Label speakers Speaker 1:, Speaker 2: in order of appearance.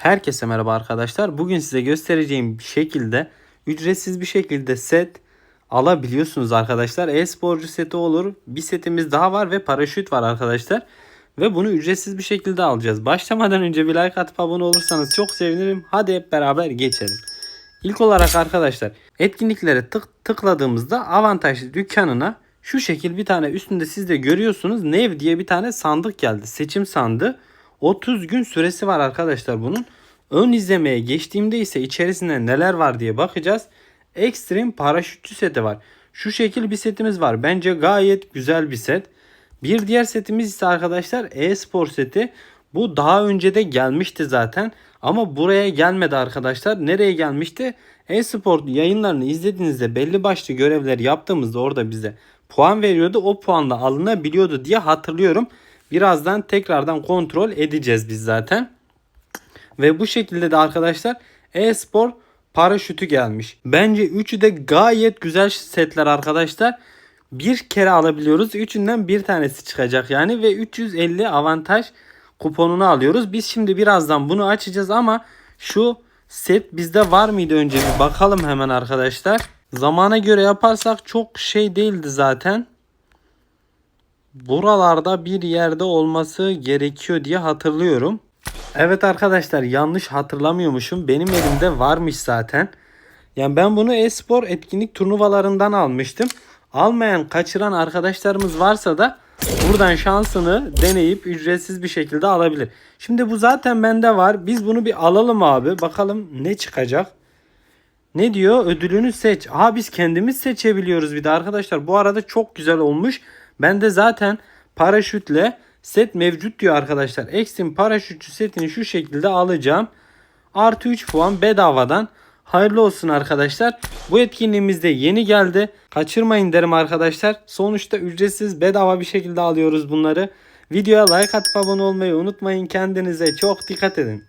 Speaker 1: Herkese merhaba arkadaşlar. Bugün size göstereceğim şekilde ücretsiz bir şekilde set alabiliyorsunuz arkadaşlar. E-sporcu seti olur. Bir setimiz daha var ve paraşüt var arkadaşlar. Ve bunu ücretsiz bir şekilde alacağız. Başlamadan önce bir like atıp abone olursanız çok sevinirim. Hadi hep beraber geçelim. İlk olarak arkadaşlar etkinliklere tık tıkladığımızda avantajlı dükkanına şu şekil bir tane üstünde siz de görüyorsunuz Nev diye bir tane sandık geldi. Seçim sandığı. 30 gün süresi var arkadaşlar bunun. Ön izlemeye geçtiğimde ise içerisinde neler var diye bakacağız. Extreme paraşütçü seti var. Şu şekil bir setimiz var. Bence gayet güzel bir set. Bir diğer setimiz ise arkadaşlar e-spor seti. Bu daha önce de gelmişti zaten. Ama buraya gelmedi arkadaşlar. Nereye gelmişti? E-spor yayınlarını izlediğinizde belli başlı görevler yaptığımızda orada bize puan veriyordu. O puanla alınabiliyordu diye hatırlıyorum. Birazdan tekrardan kontrol edeceğiz biz zaten. Ve bu şekilde de arkadaşlar e-spor paraşütü gelmiş. Bence üçü de gayet güzel setler arkadaşlar. Bir kere alabiliyoruz. Üçünden bir tanesi çıkacak yani ve 350 avantaj kuponunu alıyoruz. Biz şimdi birazdan bunu açacağız ama şu set bizde var mıydı önce bir bakalım hemen arkadaşlar. Zamana göre yaparsak çok şey değildi zaten. Buralarda bir yerde olması gerekiyor diye hatırlıyorum. Evet arkadaşlar yanlış hatırlamıyormuşum. Benim elimde varmış zaten. Yani ben bunu e-spor etkinlik turnuvalarından almıştım. Almayan, kaçıran arkadaşlarımız varsa da buradan şansını deneyip ücretsiz bir şekilde alabilir. Şimdi bu zaten bende var. Biz bunu bir alalım abi. Bakalım ne çıkacak. Ne diyor? Ödülünü seç. Aa biz kendimiz seçebiliyoruz bir de arkadaşlar. Bu arada çok güzel olmuş. Ben de zaten paraşütle set mevcut diyor arkadaşlar. Extreme paraşütçü setini şu şekilde alacağım. Artı 3 puan bedavadan. Hayırlı olsun arkadaşlar. Bu etkinliğimizde yeni geldi. Kaçırmayın derim arkadaşlar. Sonuçta ücretsiz bedava bir şekilde alıyoruz bunları. Videoya like atıp abone olmayı unutmayın. Kendinize çok dikkat edin.